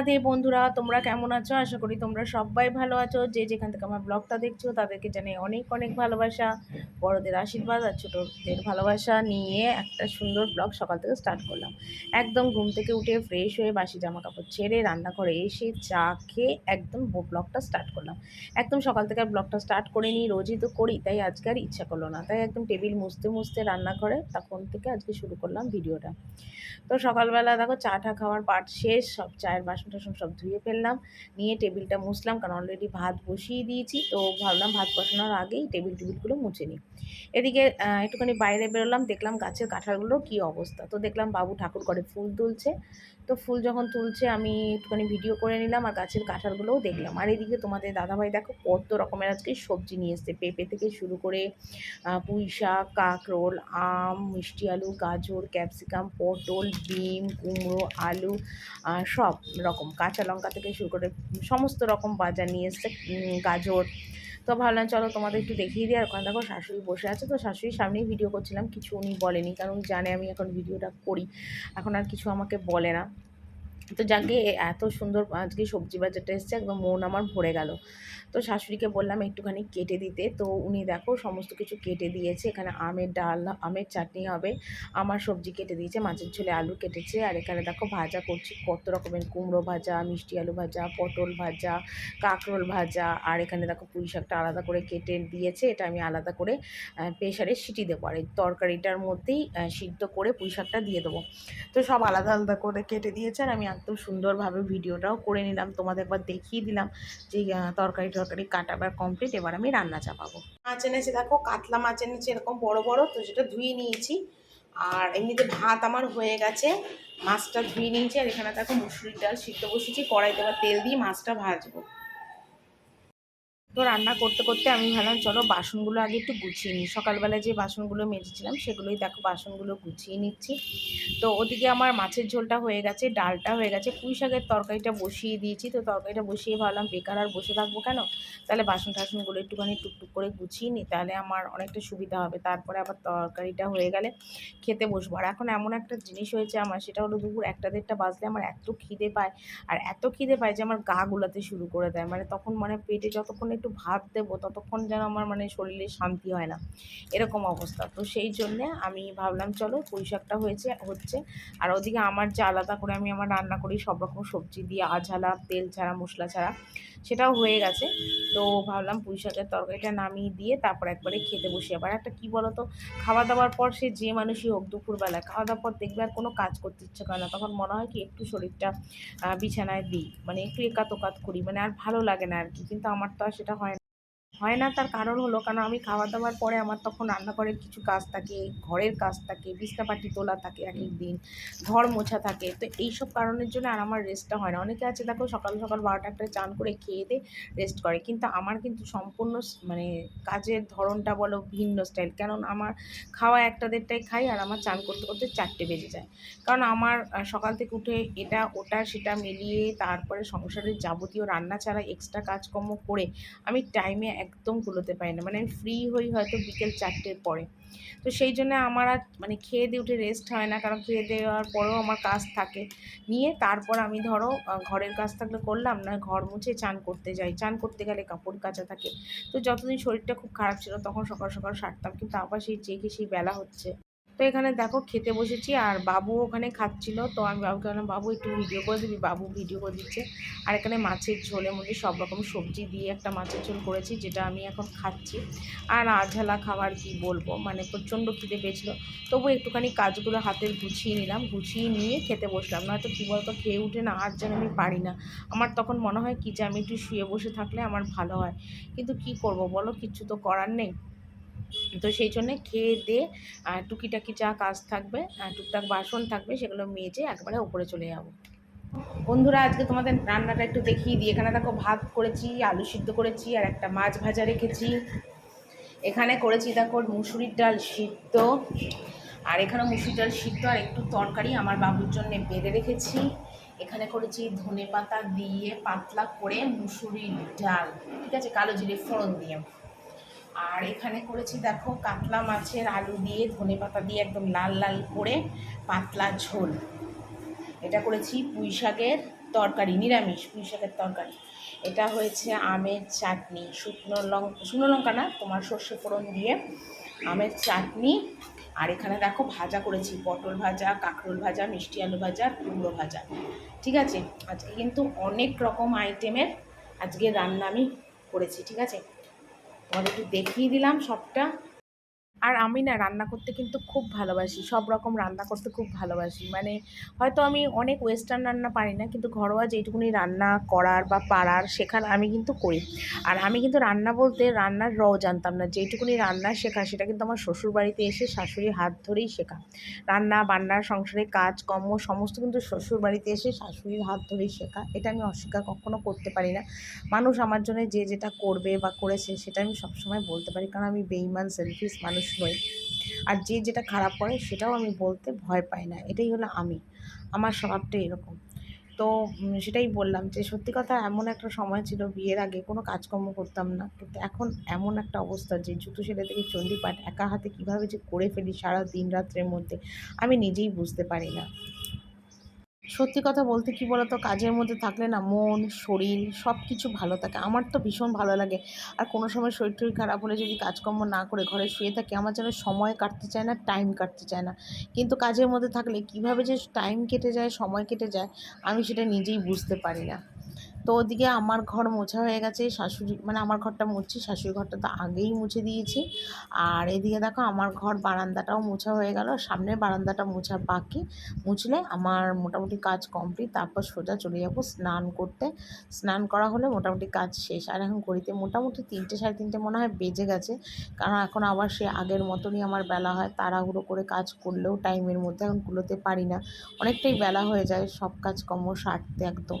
রাধে বন্ধুরা, তোমরা কেমন আছো? আশা করি তোমরা সবাই ভালো আছো। যে যেখান থেকে আমার ব্লগটা দেখছ, তাদেরকে জানাই অনেক অনেক ভালোবাসা। বড়দের আশীর্বাদ আর ছোটোদের ভালোবাসা নিয়ে একটা সুন্দর ব্লগ সকাল থেকে স্টার্ট করলাম। একদম ঘুম থেকে উঠে ফ্রেশ হয়ে বাসি জামা কাপড় ছেড়ে রান্নাঘরে এসে চা খেয়ে একদম ব্লগটা স্টার্ট করলাম। একদম সকাল থেকে ব্লগটা স্টার্ট করে নিই রোজই তো করি, তাই আজকে আর ইচ্ছা করল না। তাই একদম টেবিল মুছতে মুছতে রান্না রান্নাঘরে তখন থেকে আজকে শুরু করলাম ভিডিওটা। তো সকালবেলা দেখো চা টা খাওয়ার পাট শেষ, সব চায়ের বাসন টাসন সব ধুয়ে ফেললাম। নিয়ে টেবিলটা মুছলাম, কারণ অলরেডি ভাত বসিয়ে দিয়েছি। তো ভাবলাম ভাত বসানোর আগেই টেবিল টেবিলগুলো মুছে নিই। এদিকে একটুখানি বাইরে বেরোলাম, দেখলাম গাছের কাঁঠালগুলোর কী অবস্থা। তো দেখলাম বাবু ঠাকুর করে ফুল তুলছে। তো ফুল যখন তুলছে, আমি একটুখানি ভিডিও করে নিলাম আর গাছের কাঁঠালগুলোও দেখলাম। আর এদিকে তোমাদের দাদাভাই দেখো কত রকমের আজকে সবজি নিয়ে এসছে। পেঁপে থেকে শুরু করে পুঁই শাক, কাঁকরোল, আম, মিষ্টি আলু, গাজর, ক্যাপসিকাম, পটল, ডিম, কুমড়ো, আলু সব রকম কাঁচা লঙ্কা থেকে শুরু করে, সমস্ত রকম বাজার নিয়ে এসছে। গাজর তো ভাবলাম চলো তোমাদের একটু দেখিয়ে দিই। আর ওখানে দেখো শাশুড়ি বসে আছে। তো শাশুড়ির সামনেই ভিডিও করছিলাম। কিছু উনি বলেনি, কারণ জানে আমি এখন ভিডিওটা করি। এখন আর কিছু আমাকে বলে না। তো যাকে এত সুন্দর আজকে সবজি বাজারটা এসছে, একদম মন আমার ভরে গেল। তো শাশুড়িকে বললাম একটুখানি কেটে দিতে। তো উনি দেখো সমস্ত কিছু কেটে দিয়েছে। এখানে আমের ডাল, আমের চাটনি হবে। আমার সবজি কেটে দিয়েছে, মাছের ঝোলে আলু কেটেছে। আর এখানে দেখো ভাজা করছি, কত রকমের কুমড়ো ভাজা, মিষ্টি আলু ভাজা, পটল ভাজা, কাঁকরোল ভাজা। আর এখানে দেখো পুঁই শাকটা আলাদা করে কেটে দিয়েছে। এটা আমি আলাদা করে প্রেশারে সিটি দেবো। আর এই তরকারিটার মধ্যেই সিদ্ধ করে পুঁই শাকটা দিয়ে দেবো। তো সব আলাদা আলাদা করে কেটে দিয়েছে। আর আমি একদম সুন্দরভাবে ভিডিওটাও করে নিলাম। তোমাদের একবার দেখিয়ে দিলাম যে তরকারি টরকারি কাটাবার কমপ্লিট এবার আমি রান্না চাপাবো। মাছ এনেছে, দেখো কাতলা মাছ এনেছে, এরকম বড় বড়, তো সেটা ধুয়ে নিয়েছি। আর এমনিতে ভাত আমার হয়ে গেছে, মাছটা ধুয়ে নিয়েছি, আর এখানে দেখো মুসুরির ডাল সিদ্ধ বসেছি কড়াইতে আবার তেল দিয়ে মাছটা ভাজবো। তো রান্না করতে করতে আমি ভাবলাম, চলো বাসনগুলো আগে একটু গুছিয়ে নিই। সকালবেলা যে বাসনগুলো মেজেছিলাম, সেগুলোই দেখো বাসনগুলো গুছিয়ে নিচ্ছি। তো ওদিকে আমার মাছের ঝোলটা হয়ে গেছে, ডালটা হয়ে গেছে। পুঁই শাকের তরকারিটা বসিয়ে দিয়েছি। তো তরকারিটা বসিয়ে ভাবলাম, বেকার আর বসে থাকব কেন? তাহলে বাসন টাসনগুলো একটুখানি টুকটুক করে গুছিয়ে নিই, তাহলে আমার অনেকটা সুবিধা হবে। তারপরে আবার তরকারিটা হয়ে গেলে খেতে বসবো। আর এখন এমন একটা জিনিস হয়েছে আমার, সেটা হলো দুপুর একটা দেড়টা বাজলে আমার এত খিদে পায়, আর এত খিদে পায় যে আমার গা গুলাতে শুরু করে দেয়। মানে তখন মানে পেটে যতক্ষণ একটু ভাত দেবো, ততক্ষণ যেন আমার মানে শরীরে শান্তি হয় না। এরকম অবস্থা। তো সেই জন্যে আমি ভাবলাম, চলো পুঁই হয়েছে, হচ্ছে। আর ওদিকে আমার যে আলাদা করে আমি আমার রান্না করি, সব রকম সবজি দিয়ে আঝালা তেল ছাড়া, মশলা ছাড়া। সেটাও হয়ে গেছে। তো ভাবলাম পুঁই শাকের তরকারিটা নামিয়ে দিয়ে তারপর একবারে খেতে বসি। আবার একটা কী বলো তো খাওয়া দাওয়ার পর সে যে মানুষই হোক দুপুরবেলা খাওয়া দাওয়ার পর দেখবে আর কোনো কাজ করতে ইচ্ছে করে না। তখন মনে হয় কি একটু শরীরটা বিছানায় দিই। মানে একটু একাত ওকাত করি। মানে আর ভালো লাগে না আর কি। কিন্তু আমার তো আর সেটা হয় হয় না, তার কারণ হলো, কারণ আমি খাওয়া দাওয়ার পরে আমার তখন রান্নাঘরের কিছু কাজ থাকে, ঘরের কাজ থাকে, বিছনাপাটি তোলা থাকে এক দিন ঘর মোছা থাকে। তো এইসব কারণের জন্য আর আমার রেস্টটা হয় না। অনেকে আছে, দেখো, সকাল সকাল বারোটা একটা চান করে খেয়ে দিয়ে রেস্ট করে। কিন্তু আমার কিন্তু সম্পূর্ণ মানে কাজের ধরনটা বলো, ভিন্ন স্টাইল কেন আমার খাওয়া একটা দেড়টাই খাই আর আমার চান করতে করতে চারটে বেজে যায়। কারণ আমার সকাল থেকে উঠে এটা, ওটা, সেটা মিলিয়ে তারপরে সংসারের যাবতীয় রান্না ছাড়া এক্সট্রা কাজকর্ম করে আমি টাইমে এক একদম কুলোতে পারি না। মানে আমি ফ্রি হই হয়তো বিকেল চারটের পরে। তো সেই জন্য আমার আর মানে খেয়ে দিয়ে উঠে রেস্ট হয় না। কারণ খেয়ে দেওয়ার পরেও আমার কাজ থাকে। নিয়ে তারপর আমি ধরো ঘরের কাজ থাকলে করলাম, না ঘর মুছে চান করতে যাই। চান করতে গেলে কাপড় কাচা থাকে। তো যতদিন শরীরটা খুব খারাপ ছিল, তখন সকাল সকাল সারতাম। কিন্তু আবার সেই চেয়ে সেই বেলা হচ্ছে। তো এখানে দেখো খেতে বসেছি আর বাবু ওখানে খাচ্ছিল। তো আমি বাবুকে বললাম, বাবু, একটু ভিডিও করে দিবি। বাবু ভিডিও করে দিচ্ছে। আর এখানে মাছের ঝোলের মধ্যে সব রকম সবজি দিয়ে একটা মাছের ঝোল করেছি, যেটা আমি এখন খাচ্ছি। আর আঝালা খাবার কি বলব? মানে প্রচণ্ড খিদে পেয়েছিলো। তবু একটুখানি কাজগুলো হাতে গুছিয়ে নিলাম। গুছিয়ে নিয়ে খেতে বসলাম। নয়তো কী বলতো, খেয়ে উঠে না আর যেন আমি পারি না। আমার তখন মনে হয় কি যে আমি একটু শুয়ে বসে থাকলে আমার ভালো হয়। কিন্তু কি করব বলো? কিছু তো করার নেই। তো সেই জন্যে খেয়ে দিয়ে টুকিটাকি যা কাজ থাকবে টুকটাক বাসন থাকবে সেগুলো মেজে একবারে ওপরে চলে যাব। বন্ধুরা, আজকে তোমাদের রান্নাটা একটু দেখিয়ে দিই। এখানে দেখো ভাত করেছি, আলু সিদ্ধ করেছি আর একটা মাছ ভাজা রেখেছি। এখানে করেছি দেখো মুসুরির ডাল সিদ্ধ। আর এখানে মুসুরির ডাল সিদ্ধ আর একটু তরকারি আমার বাবুর জন্য বেঁধে রেখেছি। এখানে করেছি ধনে পাতা দিয়ে পাতলা করে মুসুরির ডাল, ঠিক আছে? কালো জিরে ফোড়ন দিয়ে। আর এখানে করেছি দেখো কাতলা মাছের আলু দিয়ে ধনে পাতা দিয়ে একদম লাল লাল করে পাতলা ঝোল। এটা করেছি পুঁই শাকের তরকারি, নিরামিষ পুঁই শাকের তরকারি। এটা হয়েছে আমের চাটনি, শুকনো লঙ্কা শুকনো লঙ্কা না, তোমার সর্ষে ফোড়ন দিয়ে আমের চাটনি। আর এখানে দেখো ভাজা করেছি, পটল ভাজা, কাঁকরোল ভাজা, মিষ্টি আলু ভাজা, কুমড়ো ভাজা। ঠিক আছে? আজকে কিন্তু অনেক রকম আইটেমের আজকে রান্না আমি করেছি, ঠিক আছে? তোমাদের একটু দেখিয়ে দিলাম সবটা। আর আমি না রান্না করতে কিন্তু খুব ভালোবাসি, সব রকম রান্না করতে খুব ভালোবাসি। মানে হয়তো আমি অনেক ওয়েস্টার্ন রান্না পারি না, কিন্তু ঘরোয়া যেইটুকুনি রান্না করার বা পারার শেখার আমি কিন্তু করি। আর আমি কিন্তু রান্না বলতে রান্নার র জানতাম না, যেইটুকুনি রান্না শেখা সেটা কিন্তু আমার শ্বশুর বাড়িতে এসে শাশুড়ির হাত ধরেই শেখা। রান্না বান্নার সংসারে কাজ, কর্ম সমস্ত কিন্তু শ্বশুর বাড়িতে এসে শাশুড়ির হাত ধরেই শেখা, এটা আমি অস্বীকার কখনো করতে পারি না। মানুষ আমার জন্য যে যেটা করবে বা করেছে সেটা আমি সবসময় বলতে পারি, কারণ আমি বেইমান সেলফিস মানুষ। নই আর যে যেটা খারাপ করে সেটাও আমি বলতে ভয় পাই না। এটাই হলো আমি। আমার স্বভাবটা এরকম। তো সেটাই বললাম যে, সত্যি কথা এমন একটা সময় ছিল বিয়ের আগে, কোনো কাজকর্ম করতাম না। কিন্তু এখন এমন একটা অবস্থা যে, জুতো সেলে থেকে চণ্ডীপাঠ একা হাতে কীভাবে যে করে ফেলি সারা দিন রাত্রের মধ্যে, আমি নিজেই বুঝতে পারি না। সত্যি কথা বলতে কি বলতো, কাজের মধ্যে থাকলে না মন, শরীর সব কিছু ভালো থাকে। আমার তো ভীষণ ভালো লাগে। আর কোনো সময় শরীর টরীর খারাপ হলে যদি কাজকর্ম না করে ঘরে শুয়ে থাকে, আমার যেন সময় কাটতে চায় না টাইম কাটতে চায় না। কিন্তু কাজের মধ্যে থাকলে কীভাবে যে টাইম কেটে যায়, সময় কেটে যায়, আমি সেটা নিজেই বুঝতে পারি না। তো ওদিকে আমার ঘর মোছা হয়ে গেছে, শাশুড়ি মানে আমার ঘরটা মুছছি শাশুড়ি ঘরটা তো আগেই মুছে দিয়েছি। আর এদিকে দেখো আমার ঘর বারান্দাটাও মোছা হয়ে গেল, সামনের বারান্দাটা মোছা বাকি। মুছলে আমার মোটামুটি কাজ কমপ্লিট তারপর সোজা চলে যাব স্নান করতে। স্নান করা হলে মোটামুটি কাজ শেষ। আর এখন ঘড়িতে মোটামুটি তিনটে সাড়ে তিনটে মনে হয় বেজে গেছে। কারণ এখন আবার সে আগের মতনই আমার বেলা হয়, তাড়াহুড়ো করে কাজ করলেও টাইমের মধ্যে এখন কুলোতে পারি না। অনেকটাই বেলা হয়ে যায়, সব কাজকর্ম সারতে একদম।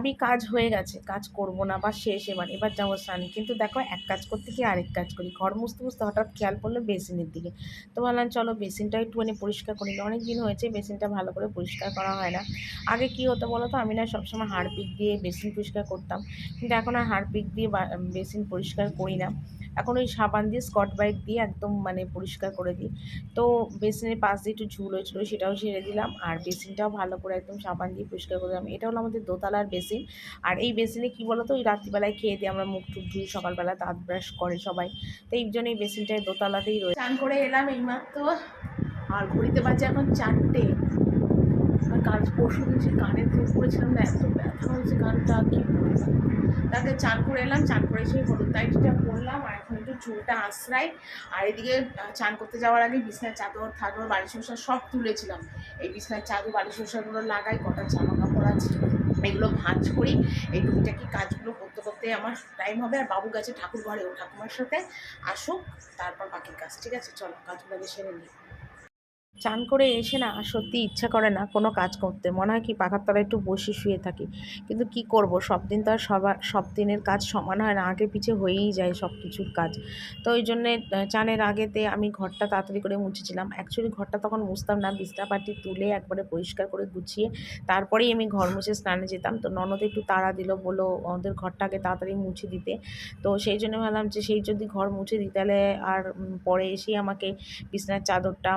ভাবি কাজ হয়ে গেছে, কাজ করব না বা শেষ এবার এবার যাব স্নানে। কিন্তু দেখো, এক কাজ করতে গিয়ে আরেক কাজ করি। ঘর মুছতে মুছতে হঠাৎ খেয়াল পড়ল বেসিনের দিকে। তো ভাবলাম, চলো বেসিনটা একটুখানি পরিষ্কার করি। অনেক দিন হয়েছে বেসিনটা ভালো করে পরিষ্কার করা হয় না। আগে কি হতো বলো তো, আমি না সবসময় হারপিক দিয়ে বেসিন পরিষ্কার করতাম। কিন্তু এখন আর হারপিক দিয়ে বেসিন পরিষ্কার করি না। এখন ওই সাবান দিয়ে, স্কট বাইট দিয়ে একদম মানে পরিষ্কার করে দিই। তো বেসিনের পাশ দিয়ে একটু ঝুল হয়েছিলো, সেটাও ঝেড়ে দিলাম। আর বেসিনটাও ভালো করে একদম সাবান দিয়ে পরিষ্কার করে দিলাম। এটা হলো আমাদের দোতলার বেসিন। আর এই বেসিনে কি বলো তো ওই রাত্রিবেলায় খেয়ে দিয়ে আমরা মুখ টুক ধুই, সকালবেলা দাঁত ব্রাশ করে সবাই। তো এই জন্য এই বেসিনটাই দোতলাতেই রয়েছে চান করে এলাম এইমাত্র। আর ঘড়িতে বাজে এখন চারটে। আর কাল পরশু দিন সে কানের দুধ করেছিলাম না, এত ব্যথা হয়েছে কানটা, কি তাকে চান করে এলাম, চান করে সেই হলুদ টাইটটা পরলাম, আর এখন একটু চুলটা আশ্রাই আর এদিকে চান করতে যাওয়ার আগে বিছনার চাদর, থাদর বাড়ি সংসার সব তুলেছিলাম। এই বিছনার চাদর বাড়ি সংসারগুলো লাগাই, কটা জামা কাপড় আছে। এগুলো ভাঁজ করি, এই টুকিটাকি কাজগুলো করতে করতে আমার টাইম হবে আর বাবু গেছে ঠাকুর ঘরে ও ঠাকুমার সাথে আসুক, তারপর বাকি কাজ, ঠিক আছে? চলো, কাজগুলো সেরে নিই। চান করে এসে না সত্যি ইচ্ছা করে না কোনো কাজ করতে। মনে হয় কি পাখার তলায় একটু বসে শুয়ে থাকি। কিন্তু কি করব? সব দিন তো আর সবার সব দিনের কাজ সমান হয় না। আগে পিছে হয়েই যায় সব কিছুর কাজ। তো ওই জন্যে চানের আগেতে আমি ঘরটা তাড়াতাড়ি করে মুছেছিলাম। অ্যাকচুয়ালি ঘরটা তখন মুছতাম না। বিছনাপাটি তুলে একবারে পরিষ্কার করে গুছিয়ে তারপরেই আমি ঘর মুছে স্নানে যেতাম। তো ননদ একটু তাড়া দিল বলো ওদের ঘরটা আগে তাড়াতাড়ি মুছে দিতে। তো সেই জন্য ভাবলাম যে, সেই যদি ঘর মুছে দিই, তাহলে আর পরে এসেই আমাকে বিছনার চাদরটা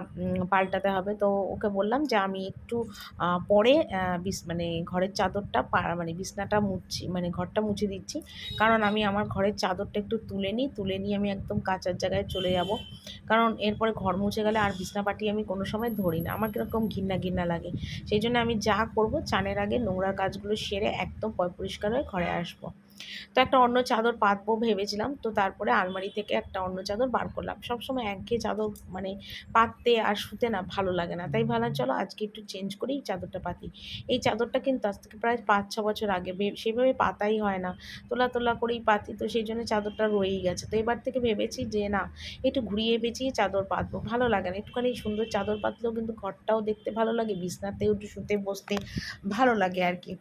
পাল্টাতে হবে। তো ওকে বললাম যে, আমি একটু পরে বিছ মানে ঘরের চাদরটা মানে বিছনাটা মুছছি মানে ঘরটা মুছে দিচ্ছি। কারণ আমি আমার ঘরের চাদরটা একটু তুলে নিই, তুলে নিয়ে আমি একদম কাঁচার জায়গায় চলে যাব। কারণ এরপরে ঘর মুছে গেলে আর বিছনা পাটি আমি কোনো সময় ধরি না। আমার কীরকম ঘিন্না ঘিন্না লাগে। সেই জন্য আমি যা করব, চানের আগে নোংরা কাজগুলো সেরে একদম পয়, পরিষ্কার হয়ে ঘরে আসব। তো একটা অন্য চাদর পাতবো ভেবেছিলাম, তো তারপরে আলমারি থেকে একটা অন্য চাদর বার করলাম। সবসময় একঘেয়ে চাদর মানে পাততে আর শুতে না ভালো লাগে না। তাই ভাবলাম, চলো আজকে একটু চেঞ্জ করেই চাদরটা পাতি। এই চাদরটা কিন্তু আজ থেকে প্রায় পাঁচ, ছ বছর আগে সেভাবে পাতাই হয় না। তোলা তোলা করেই পাতি, তো সেই জন্য চাদরটা রয়েই গেছে। তো এবার থেকে ভেবেছি যে, না, একটু ঘুরিয়ে পেঁচিয়ে চাদর পাতবো। ভালো লাগে না। একটুখানি সুন্দর চাদর পাতলেও কিন্তু ঘরটাও দেখতে ভালো লাগে, বিছনাতেও একটু শুতে, বসতে ভালো লাগে আর কি।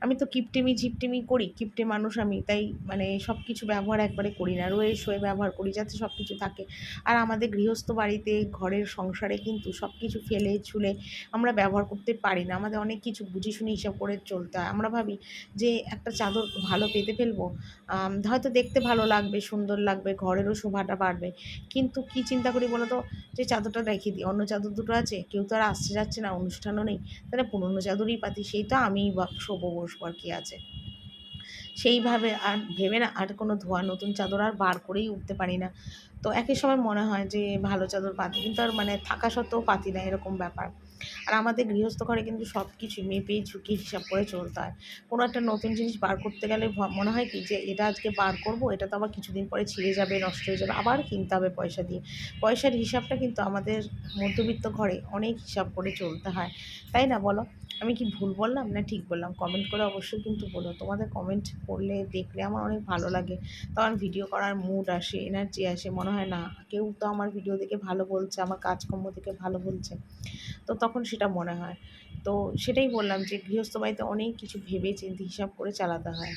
আমি তো কিপটেমি, ঝিপটেমি করি, কিপটে মানুষ আমি, তাই মানে সব কিছু ব্যবহার একবারে করি না রয়ে শোয়ে ব্যবহার করি যাতে সব কিছু থাকে। আর আমাদের গৃহস্থ বাড়িতে, ঘরের সংসারে কিন্তু সব কিছু ফেলে ছুলে আমরা ব্যবহার করতে পারি না। আমাদের অনেক কিছু বুঝে শুনে হিসাব করে চলতে হয়। আমরা ভাবি যে একটা চাদর ভালো পেতে ফেলব হয়তো দেখতে ভালো লাগবে, সুন্দর লাগবে, ঘরেরও শোভাটা বাড়বে। কিন্তু কি চিন্তা করি বলো তো? যে চাদরটা রেখে দিই, অন্য চাদর দুটো আছে, কেউ তো আর আসতে যাচ্ছে না, অনুষ্ঠানও নেই। তাহলে পুরনো চাদরই পাতি, সেই তো আমিই বা শোবো আর কি আছে? সেইভাবে আর ভেবে না, আর কোনো ধোয়া, নতুন চাদর আর বার করেই উঠতে পারি না। তো একই সময় মনে হয় যে, ভালো চাদর পাতি, কিন্তু আর মানে থাকা সত্ত্বেও পাতি না, এরকম ব্যাপার। আর আমাদের গৃহস্থ ঘরে কিন্তু সব কিছু মেপে, ঝুঁকি হিসাব করে চলতে হয়। কোনো একটা নতুন জিনিস বার করতে গেলে মনে হয় কি যে এটা আজকে বার করব, এটা তো আবার কিছুদিন পরে ছিঁড়ে যাবে, নষ্ট হয়ে যাবে, আবার কিনতে হবে পয়সা দিয়ে। পয়সার হিসাবটা কিন্তু আমাদের মধ্যবিত্ত ঘরে অনেক হিসাব করে চলতে হয়। তাই না বলো? আমি কি ভুল বললাম না ঠিক বললাম? কমেন্ট করে অবশ্যই কিন্তু বলো। তোমাদের কমেন্ট পড়লে দেখলে আমার অনেক ভালো লাগে। তখন ভিডিও করার মুড আসে এনার্জি আসে, মনে হয় না, কেউ তো আমার ভিডিও দেখে ভালো বলছে, আমার কাজকর্ম দেখে ভালো বলছে। তো তখন সেটা মনে হয়। তো সেটাই বললাম যে গৃহস্থ বাড়িতে অনেক কিছু ভেবে চিন্তে হিসাব করে চালাতে হয়।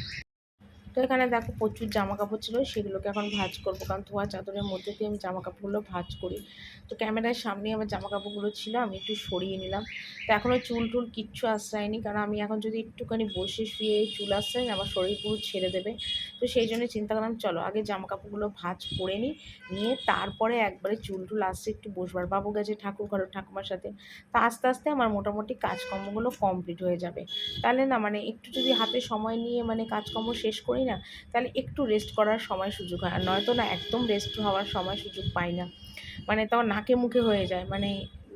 এখানে দেখো প্রচুর জামা কাপড় ছিল, সেগুলোকে এখন ভাঁজ করব। কারণ ধোয়া চাদরের মধ্যে দিয়ে আমি জামা কাপড়গুলো ভাঁজ করি। তো ক্যামেরার সামনে আমার জামা কাপড়গুলো ছিল, আমি একটু সরিয়ে নিলাম। তো এখনও চুল টুল কিচ্ছু আশ্রয়নি, কারণ আমি এখন যদি একটুখানি বসে শুয়ে চুল আশ্রয়, আমার শরীর পুরো ছেড়ে দেবে। তো সেই জন্য চিন্তা করলাম, চলো আগে জামা কাপড়গুলো ভাঁজ করে নিই, নিয়ে তারপরে একবারে চুল টুল আসছে একটু বসবার। বাবু গেছে ঠাকুর ঘরের ঠাকুমার সাথে। তো আস্তে আস্তে আমার মোটামুটি কাজকর্মগুলো কমপ্লিট হয়ে যাবে। তাহলে না মানে একটু যদি হাতে সময় নিয়ে মানে কাজকর্ম শেষ করি না? তাহলে একটু রেস্ট করার সময় সুযোগ হয়। আর নয়তো না, একদম রেস্ট হওয়ার সময় সুযোগ পাই না। মানে তাও নাকে মুখে হয়ে যায়। মানে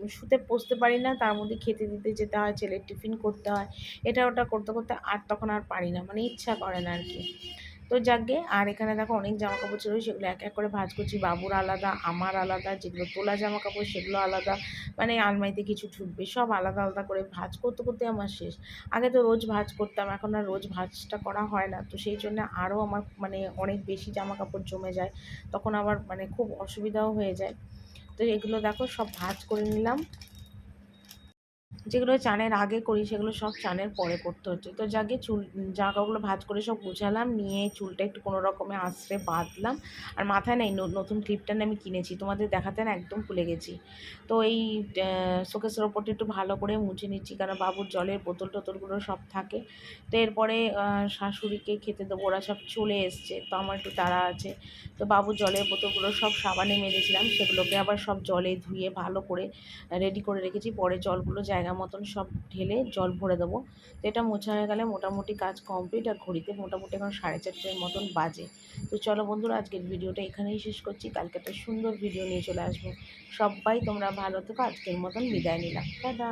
শুতে বসতে পারি না, তার মধ্যে খেতে দিতে যেতে হয়, ছেলের টিফিন করতে হয়। এটা ওটা করতে করতে আর তখন আর পারি না। মানে ইচ্ছা করে না আর কি। তো যাকগে, আর এখানে দেখো অনেক জামা কাপড় ছিল, সেগুলো এক এক করে ভাঁজ করছি। বাবুর আলাদা, আমার আলাদা, যেগুলো তোলা জামা কাপড় সেগুলো আলাদা। মানে আলমারিতে কিছু ঢুকবে, সব আলাদা আলাদা করে ভাঁজ করতে করতে আমার শেষ। আগে তো রোজ ভাঁজ করতাম, এখন আর রোজ ভাঁজটা করা হয় না। তো সেই জন্য আরও আমার মানে অনেক বেশি জামা কাপড় জমে যায়। তখন আবার মানে খুব অসুবিধাও হয়ে যায়। তো এগুলো দেখো সব ভাঁজ করে নিলাম। যেগুলো চানের আগে করি, সেগুলো সব চানের পরে করতে হচ্ছে। তো যাকে চুল জামা কাপড়গুলো ভাঁজ করে সব গুছালাম, নিয়ে চুলটা একটু কোনো রকমে আশ্রে বাঁধলাম। আর মাথায় নেই নতুন ক্লিপটা আমি কিনেছি, তোমাদের দেখাতে না একদম ভুলে গেছি। তো এই শোকেসের ওপরটা একটু ভালো করে মুছে নিচ্ছি, কারণ বাবুর জলের বোতল টোতলগুলো সব থাকে। তো এরপরে শাশুড়িকে খেতে দেবো, ওরা সব চলে এসছে, তো আমার একটু তাড়া আছে। তো বাবুর জলের বোতলগুলো সব সাবানে মেরেছিলাম, সেগুলোকে আবার সব জলে ধুয়ে ভালো করে রেডি করে রেখেছি, পরে জলগুলো জায়গা মতন সব ঢেলে জল ভরে দেবো। তো এটা মোছা হয়ে গেলে মোটামুটি কাজ কমপ্লিট আর ঘড়িতে মোটামুটি এখন সাড়ে চারটের মতন বাজে। তো চলো বন্ধুরা, আজকের ভিডিওটা এখানেই শেষ করছি। কালকে একটা সুন্দর ভিডিও নিয়ে চলে আসব। সবাই তোমরা ভালো থেকো, আজকের মতন বিদায় নিলাম। টাটা!